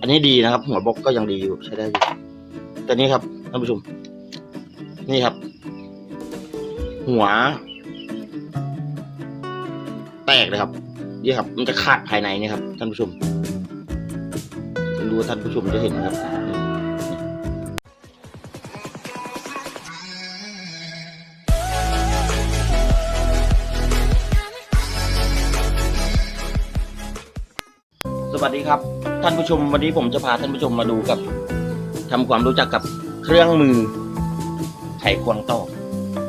อันนี้ดีนะครับ หัวบล็อกก็ยังดีอยู่ใช้ได้อยู่แต่นี่ครับท่านผู้ชม นี่ครับ หัว แตกเลยครับนี่ครับ มันจะขาดภายในนี่ครับ ท่านผู้ชมไม่รู้ท่านผู้ชมจะเห็นไหมครับสวัสดีครับ ท่านผู้ชมวันนี้ผมจะพาท่านผู้ชมมาดูกับทำความรู้จักกับเครื่องมือไขควงตอก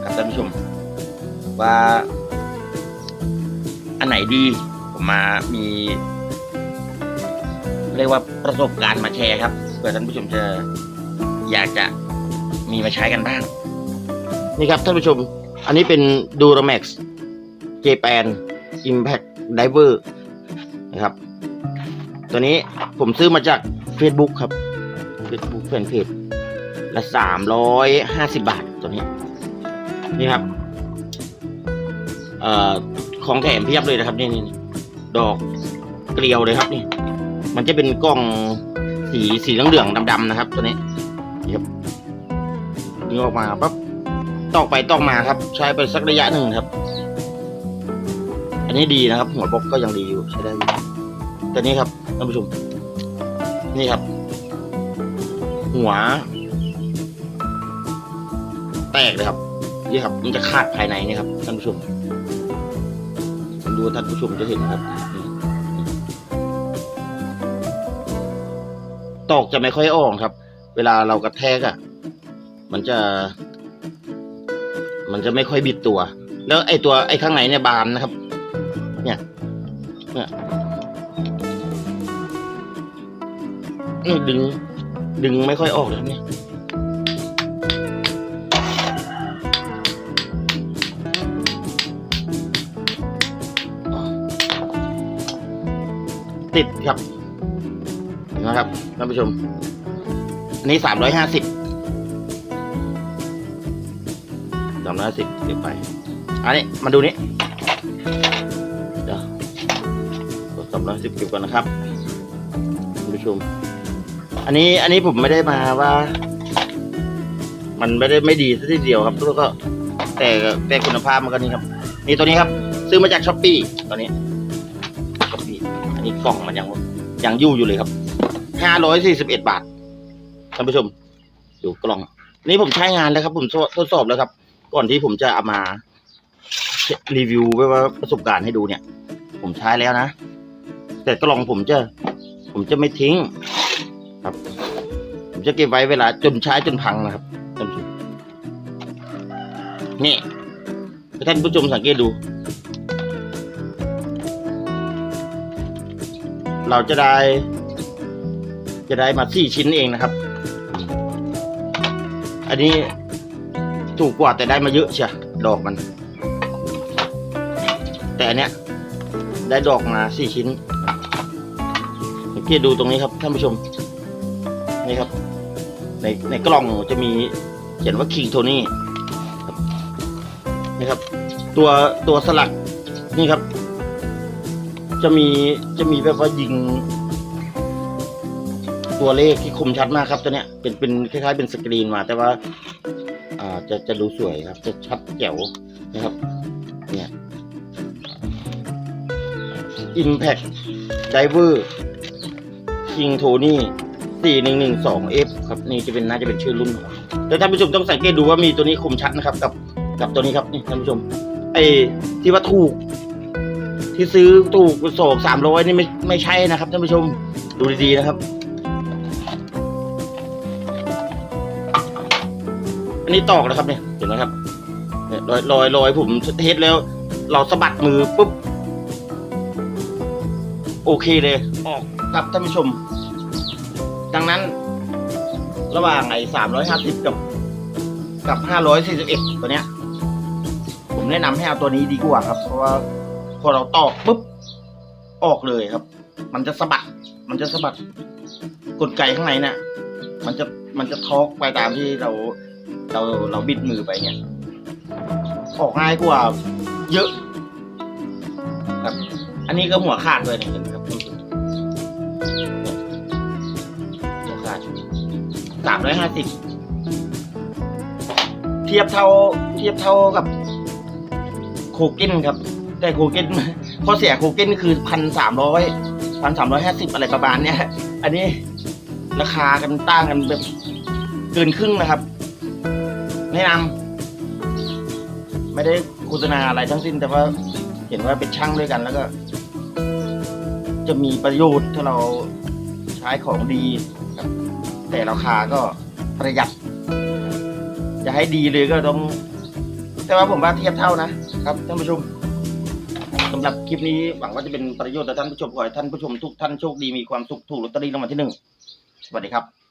ครับท่านผู้ชม ว่า อันไหนดีผมมามี เรียกว่าประสบการณ์มาแชร์ครับเผื่อท่านผู้ชมจะอยากจะมีมาใช้กันบ้าง นี่ครับท่านผู้ชม อันนี้เป็น Duramax Japan Impact Diver นะครับ ตัวนี้ผมซื้อมาจาก Facebook ครับ Facebook แฟนเพจละสามร้อยห้าสิบาทตัวนี้ นี่ครับ เอ่อของแถมเพียบเลยนะครับนี่นี่นี่ดอกเกลียวเลยครับนี่ มันจะเป็นกล่องสีสีเหลืองๆดำๆนะครับ ตัวนี้นี่ครับดึงออกมาปั๊บตอกไปตอกมาครับ ใช้ไปสักระยะหนึ่งครับ อันนี้ดีนะครับ หัวบล็อกก็ยังดีอยู่ใช้ได้อยู่ แต่นี่ครับท่านผู้ชม นี่ครับ หัว แตกเลยครับ นี่ครับ มันจะขาดภายในนี่ครับท่านผู้ชมดูท่านผู้ชมจะเห็นครับตอกจะไม่ค่อยออกครับ เวลาเรากระแทกอะ่ะ มันจะ มันจะไม่ค่อยบิดตัว แล้วไอ้ตัวไอ้ข้างในเนี่ยบานนะครับ เนี่ยเนี่ย อืมดึง ดึงไม่ค่อยออกเลยนี่ติดครับเห็นะครับท่านผู้ชม อันนี้สามร้อยห้าสิบสามร้อยสิบเก็บไป อันนี้มาดูนี้เดี๋ยวสามร้อยสิบเก็บก่อนนะครับท่านผู้ชม อันนี้อันนี้ผมไม่ได้มาว่า มันไม่ได้ไม่ดีสักทีเดียวครับแล้วก็ แต่แต่คุณภาพมันก็นี่ครับ นี่ตัวนี้ครับ ซื้อมาจากช้อปปี้ตัวนี้ก็มีอันนี้กล่องมันยังยังยู่อยู่เลยครับห้าร้อยสี่สิบเอ็ดบาทท่านผู้ชมดูกล่อง นี่ผมใช้งานแล้วครับ ผมทดสอบแล้วครับ ก่อนที่ผมจะเอามารีวิวไว้ว่าประสบการณ์ให้ดูเนี่ย ผมใช้แล้วนะ แต่กล่องผมจะ ผมจะไม่ทิ้ง ครับ ผมจะเก็บไว้เวลาจนใช้จนพังนะครับท่านผู้ชมนี่ท่านผู้ชมสังเกตดู เราจะได้ จะได้มาสี่ชิ้นเองนะครับ อันนี้ถูกกว่าแต่ได้มาเยอะเชียดอกมัน แต่อันเนี้ยได้ดอกมาสี่ชิ้นสังเกตดูตรงนี้ครับท่านผู้ชม นี่ครับ ในในกล่องจะมีเขียนว่าคิงโทนี่นี่ครับ ตัวตัวสลักนี่ครับ จะมีจะมีแบบว่ายิง ตัวเลขที่คมชัดมากครับตัวเนี้ยเป็นเป็นคล้ายๆเป็นสกรีนมา แต่ว่า อ่าจะจะดูสวยครับ จะชัดแจ๋วนะครับ เนี่ย Impact Diver King Tony 4112F ครับนี่จะเป็นน่าจะเป็นชื่อรุ่นของแต่ท่านผู้ชมต้องสังเกตดูว่ามีตัวนี้คมชัดนะครับ กับกับตัวนี้ครับนี่ท่านผู้ชม ไอ้ที่ว่าถูก ที่ซื้อถูกสองสามร้อยนี่ไม่ไม่ใช่นะครับท่านผู้ชมดูดีๆนะครับ อันนี้ตอกนะครับเนี่ยเห็นไหมครับเนี่ยรอยรอยรอยผมเทสแล้ว เราสะบัดมือปุ๊บโอเคเลยออกครับท่านผู้ชม ดังนั้น ระหว่างไอ้สามร้อยห้าสิบกับ กับห้าร้อยสี่สิบเอ็ดตัวเนี้ย ผมแนะนำให้เอาตัวนี้ดีกว่าครับ เพราะว่าพอเราตอกปุ๊บ ออกเลยครับ มันจะสะบัด มันจะสะบัดกลไกข้างในเนี่ยมันจะมันจะทอกไปตามที่เราเราเราบิดมือไปเนี่ยออกง่ายกว่าเยอะ ครับ อันนี้ก็หัวขาดด้วยนี่ยเห็นไหมครับ สามร้อยห้าสิบเทียบเท่าเทียบเท่ากับโคเก้นครับ แต่โคเก้นข้อเสียโคเก้นคือพันสามร้อยพันสามร้อยห้าสิบอะไรประมาณเนี้ย อันนี้ราคากันต่างกันแบบเกินครึ่งนะครับ แนะนำไม่ได้โฆษณาอะไรทั้งสิ้น แต่ว่าเห็นว่าเป็นช่างด้วยกันแล้วก็ จะมีประโยชน์ถ้าเราใช้ของดีครับ แต่ราคาก็ประหยัด จะให้ดีเลยก็ต้อง แต่ว่าผมว่าเทียบเท่านะครับท่านผู้ชมสำหรับคลิปนี้หวังว่าจะเป็นประโยชน์ต่อท่านผู้ชมขอให้ท่านผู้ชมทุกท่านโชคดีมีความสุขถูกลอตเตอรี่รางวัลที่หนึ่งสวัสดีครับ